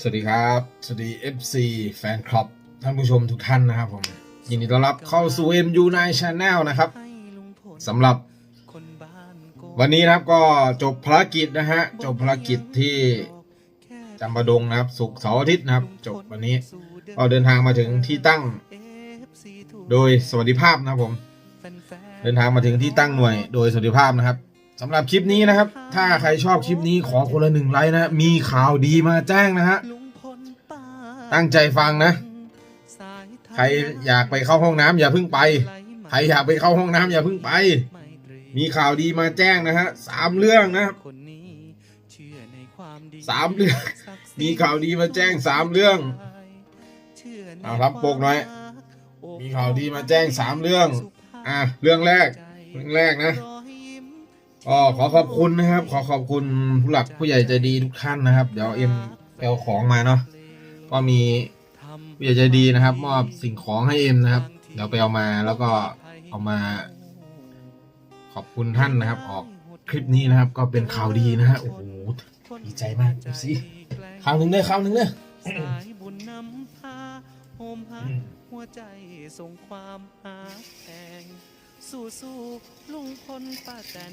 สวัสดีครับ สวัสดี FC แฟนคลับ ท่านผู้ชมทุกท่านนะครับผม ยินดีต้อนรับเข้าสู่ MU 9 Channel นะครับสำหรับ วันนี้นะครับก็จบภารกิจนะฮะ จบภารกิจที่จำปาดงนะครับ สุกร์เสาร์อาทิตย์นะครับ จบวันนี้ก็เดินทางมาถึงที่ตั้ง โดยสวัสดิภาพนะครับผม เดินทางมาถึงที่ตั้งหน่วย โดยสวัสดิภาพนะครับ สำหรับคลิปนี้นะครับ ถ้าใครชอบคลิปนี้ขอคนละหนึ่งไลค์นะ มีข่าวดีมาแจ้งนะฮะ ตั้งใจฟังนะ ใครอยากไปเข้าห้องน้ำอย่าเพิ่งไป ใครอยากไปเข้าห้องน้ำอย่าเพิ่งไป มีข่าวดีมาแจ้งนะฮะสามเรื่องนะครับสามเรื่อง มีข่าวดีมาแจ้งสามเรื่องเอารับปกหน่อย มีข่าวดีมาแจ้งสามเรื่อง อะ เรื่องแรก เรื่องแรกนะ ก็ขอขอบคุณนะครับ ขอขอบคุณผู้หลักผู้ใหญ่ใจดีทุกท่านนะครับ เดี๋ยวเอ็มไปเอาของมาเนาะก็มีผู้ใหญ่ใจดีนะครับ มอบสิ่งของให้เอ็มนะครับ เดี๋ยวไปเอามาแล้วก็เอามา ขอบคุณท่านนะครับ ออกคลิปนี้นะครับ ก็เป็นข่าวดีนะฮะโอ้โหดีใจมากเอฟซีข่าวหนึ่งเลยข่าวหนึ่งเลยหาหัวใจส่งความหาแพง สู้สู้ๆลุงพลป้าแตน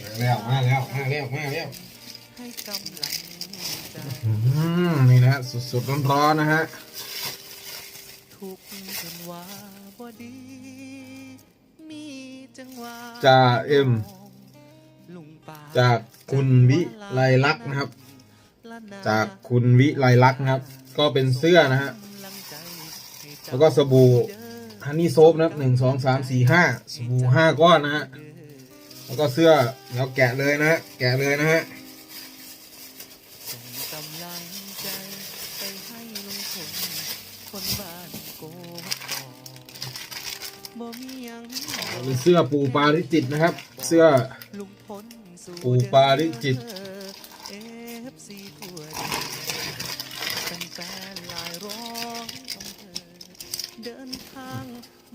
มาแล้วมาแล้วมาแล้วมาแล้วให้กำลังใจอืมนี่นะฮะสดๆร้อนๆนะฮะทุกคนว่าบ่ดีมีจังหวะจ่าเอ็มลุงป้าจากคุณวิไลลักษณ์นะครับ จากคุณวิไลลักษณ์นะครับ ก็เป็นเสื้อนะฮะแล้วก็สบู่ ฮันนี่โซฟนะครับหนึ่งสองสามสี่ห้าสบู่ห้าก้อนนะฮะแล้วก็เสื้อเราแกะเลยนะฮะแกะเลยนะฮะส่งกำลังใจไปให้ลุงพลคนบ้านโกกอกบ่มีหยังเป็นเสื้อปูปาริจิตนะครับ เสื้อลุงพลสู่ปู่ปาริจิต เอฟซีทั่วดินแฟนๆหลายร้องต้องเธอ เดินทาง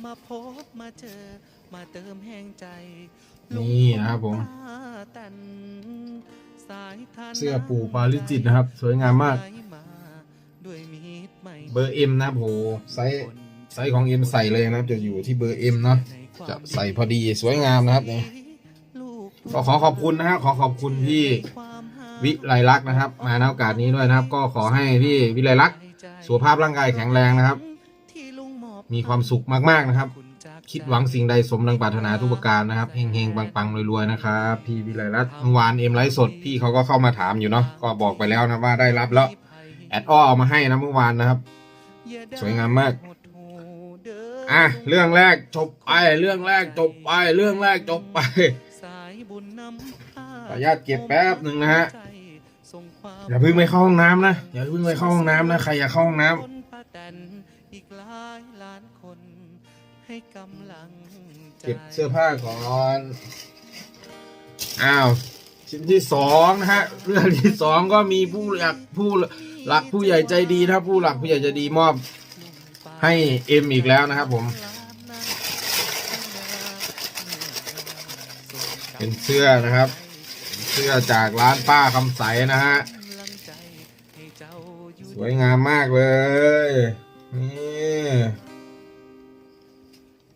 มาพบมาเจอ มาเติมแห่งใจนี่นะครับผมป้าแตนสายทานเสื้อปูปาริจิตนะครับ สวยงามมากด้วยมีดไม่เบอร์เอ็มนะครับโหไซส์ไซส์ของเอ็มใส่เลยนะครับจะอยู่ที่เบอร์เอ็มเนาะจะใส่พอดีสวยงามนะครับนี่ก็ขอขอบคุณนะฮะขอขอบคุณพี่วิไลลักษณ์นะครับ มาในโอกาสนี้ด้วยนะครับ ก็ขอให้พี่วิไลลักษณ์สุขภาพร่างกายแข็งแรงนะครับ มีความสุขมากๆนะครับ คิดหวังสิ่งใดสมดังปรารถนาทุกประการนะครับเฮงๆปังๆรวยๆนะครับพี่วิไลรัตน์เมื่อวานเอ็มไลฟ์สดพี่เขาก็เข้ามาถามอยู่เนาะก็บอกไปแล้วนะว่าได้รับแล้วแอดอ้อเอามาให้นะเมื่อวานนะครับ สวยงามมากอะเรื่องแรกจบไปเรื่องแรกจบไปเรื่องแรกจบไปสายาขออนุญาตเก็บแป๊บหนึ่งนะฮะอย่าเพิ่งไปเข้าห้องน้ำนะอย่าเพิ่งไปเข้าห้องน้ำนะใครอยากเข้าห้องน้ำคนป้า อีกหลายล้านคน ให้กำลังใจ เก็บเสื้อผ้าก่อน อ้าว ชิ้นที่สองนะฮะ เรื่องที่สองก็มีผู้หลักผู้หลักผู้ใหญ่ใจดีนะครับผู้หลักผู้ใหญ่ใจดีมอบ ให้เอ็มอีกแล้วนะครับผม เป็นเสื้อนะครับ เสื้อจากร้านป้าคำใสนะฮะ สวยงามมากเลย นี่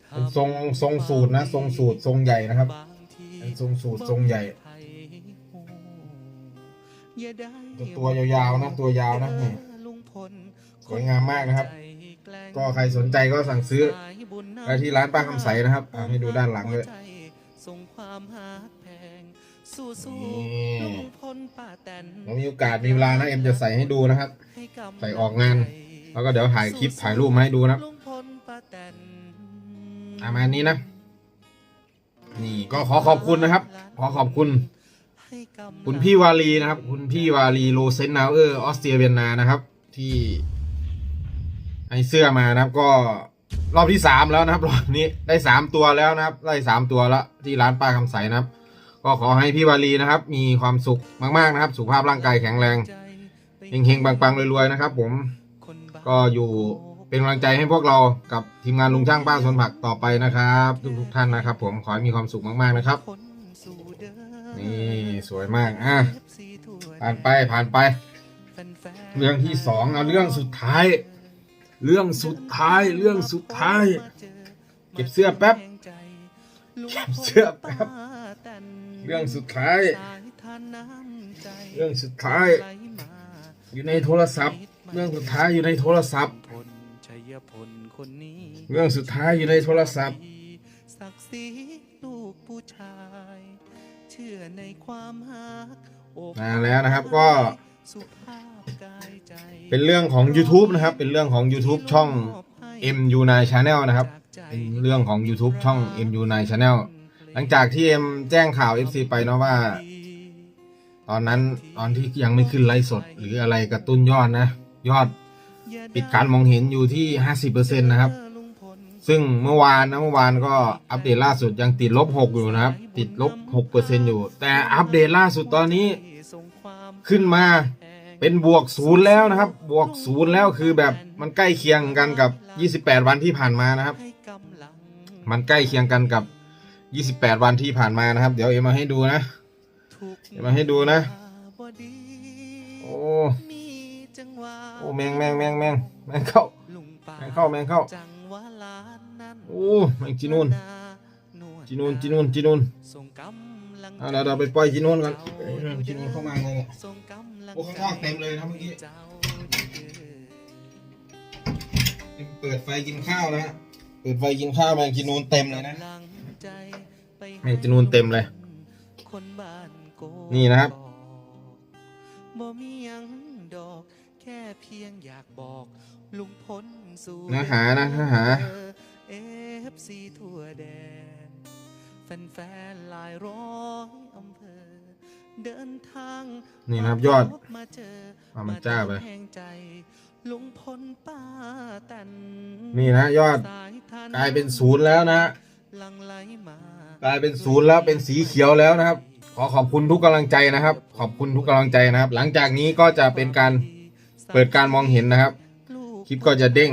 เป็นทรงทรงสูตรนะ ทรงสูตรทรงใหญ่นะครับเป็นทรงสูตรทรงใหญ่ตัวตัวยาวๆนะ ตัวยาวนะนี่สวยงามมากนะครับ ก็ใครสนใจก็สั่งซื้อไปที่ร้านป้าคำใสนะครับอะให้ดูด้านหลังเลยส่งความหาแพงสู้สู้นี่ลุงพลป้าแตนเรามีโอกาสมีเวลานะเอ็มจะใส่ให้ดูนะครับให้กำลังใส่ออกงาน แล้วก็เดี๋ยวถ่ายคลิปถ่ายรูปมาให้ดูนะครับลุงพลป้าแตนประมาณนี้นะ นี่ก็ขอขอบคุณนะครับ ขอขอบคุณให้กำลังคุณพี่วาลีนะครับ คุณพี่วาลีโลเซนนาวเออร์ออสเตรียเวียนนานะครับ ที่ให้เสื้อมานะครับ ก็รอบที่สามแล้วนะครับรอบนี้ได้สามตัวแล้วนะครับ ได้สามตัวแล้วที่ร้านป้าคำใสนะครับ ก็ขอให้พี่วาลีนะครับ มีความสุขมากๆนะครับ สุขภาพร่างกายแข็งแรงเฮงๆปังๆรวยๆนะครับ ผม ก็อยู่เป็นกำลังใจให้พวกเรากับทีมงานลุงช่างป้าสวนผักต่อไปนะครับ ทุกๆท่านนะครับ ผมขอให้มีความสุขมากๆนะครับ นี่สวยมากอะผ่านไปผ่านไป เรื่องที่สองเอาเรื่องสุดท้าย เรื่องสุดท้ายเรื่องสุดท้าย เก็บเสื้อแป๊บเก็บเสื้อแป๊บเรื่องสุดท้าย เรื่องสุดท้าย อยู่ในโทรศัพท์ เรื่องสุดท้ายอยู่ในโทรศัพท์พลชัยพลคนนี้เรื่องสุดท้ายอยู่ในโทรศัพท์ ศักดิ์ศรีลูกผู้ชาย เชื่อในความหักโอบมาแล้วนะครับก็สุภาพกายใจเป็นเรื่องของ YouTube นะครับ เป็นเรื่องของ YouTube ช่อง MU9 Channel นะครับ เป็นเรื่องของ YouTube ช่อง MU9 Channel หลังจากที่เอ็มแจ้งข่าว FC ไปเนาะว่า ตอนนั้นตอนที่ยังไม่ขึ้นไลฟ์สดหรืออะไรกระตุ้นยอดนะ ยอดปิดการมองเห็นอยู่ที่ 50%นะครับ ซึ่งเมื่อวานนะเมื่อวานก็อัปเดตล่าสุดยังติดลบ 6 อยู่นะครับ ติดลบ 6%อยู่ แต่อัปเดตล่าสุดตอนนี้ขึ้นมาเป็นบวกศูนย์แล้วนะครับ บวกศูนย์แล้วคือแบบมันใกล้เคียงกันกับ 28 วันที่ผ่านมานะครับ มันใกล้เคียงกันกับ 28 วันที่ผ่านมานะครับ เดี๋ยวเอ็มมาให้ดูนะเดี๋ยวมาให้ดูนะ โอ้แมงแมงแมงแมงแมงเข้าแมงเข้าแมงเข้าโอ้แมงจีนูนจีนูนจีนูนจีนูนเอาเดี๋ยวเราไปปล่อยจีนูนกันเอ้ยจีนูนเข้ามาไงเนี่ยโอ้ข้างนอกเต็มเลยนะเมื่อกี้เปิดไฟกินข้าวนะฮะเปิดไฟกินข้าวแมงจีนูนเต็มเลยนะแมงจีนูนเต็มเลย นี่นะครับ เพียงอยากบอกลุงพลสู่เนื้อหานะเนื้อหาเอฟซีทั่วแดนแฟนๆหลายร้อยอำเภอ เดินทางนี่นะครับยอดพบมาเจอเอามันจ้าไปแห่งใจลุงพลป้าแตนนี่นะยอดสายทานกลายเป็นศูนย์แล้วนะหลังไหลมากลายเป็นศูนย์แล้วเป็นสีเขียวแล้วนะครับ ขอขอบคุณทุกกำลังใจนะครับ ขอบคุณทุกกำลังใจนะครับ หลังจากนี้ก็จะเป็นการ เปิดการมองเห็นนะครับ คลิปก็จะเด้ง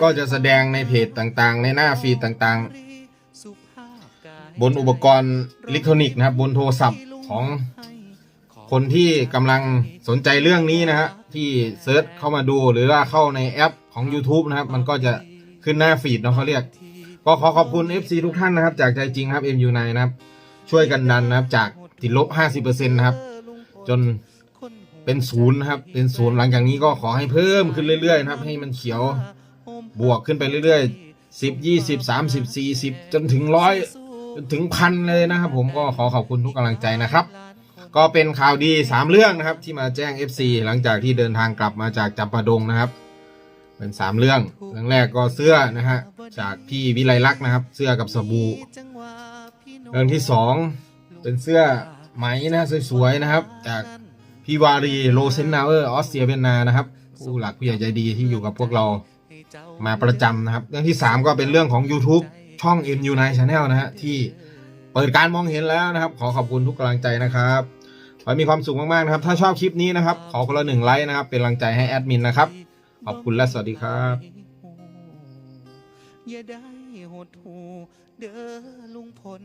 ก็จะแสดงในเพจต่างๆ ในหน้าฟีดต่างๆ บนอุปกรณ์อิเล็กทรอนิกส์นะครับ บนโทรศัพท์ของคนที่กำลังสนใจเรื่องนี้นะฮะที่เซิร์ชเข้ามาดูหรือว่าเข้าในแอปของ YouTube นะครับ มันก็จะขึ้นหน้าฟีดเนาะเขาเรียก ก็ขอขอบคุณ FC ทุกท่านนะครับ จากใจจริงครับ MU9 นะครับ ช่วยกันดันนะครับ จากติดลบ 50%นะครับ จน เป็นศูนย์นะครับ เป็นศูนย์หลังจากนี้ก็ขอให้เพิ่มขึ้นเรื่อยๆนะครับ ให้มันเขียวบวกขึ้นไปเรื่อยๆ10 20 30 40จนถึงร้อยจนถึงพันเลยนะครับ ผมก็ขอขอบคุณทุกกำลังใจนะครับ ก็เป็นข่าวดี 3 เรื่องนะครับ ที่มาแจ้ง FC หลังจากที่เดินทางกลับมาจากจับประดงนะครับ เป็นสามเรื่องเรื่องแรกก็เสื้อนะฮะจากพี่วิไลลักษณ์นะครับ เสื้อกับสบู่เรื่องที่สองเป็นเสื้อไหมนะสวยๆนะครับ จาก พี่วารีโลเซนนาเวอร์ออสเตรียเวียนนานะครับผู้หลักผู้ใหญ่ใจดีที่อยู่กับพวกเรามาประจำนะครับ เรื่องที่สามก็เป็นเรื่องของ YouTube ช่อง MU9 Channel นะฮะที่เปิดการมองเห็นแล้วนะครับ ขอขอบคุณทุกกำลังใจนะครับขอมีความสุขมากๆนะครับ ถ้าชอบคลิปนี้นะครับ ขอคนละหนึ่งไลค์นะครับ เป็นกำลังใจให้แอดมินนะครับ ขอบคุณและสวัสดีครับอย่าได้หดหูเด้อลุงพล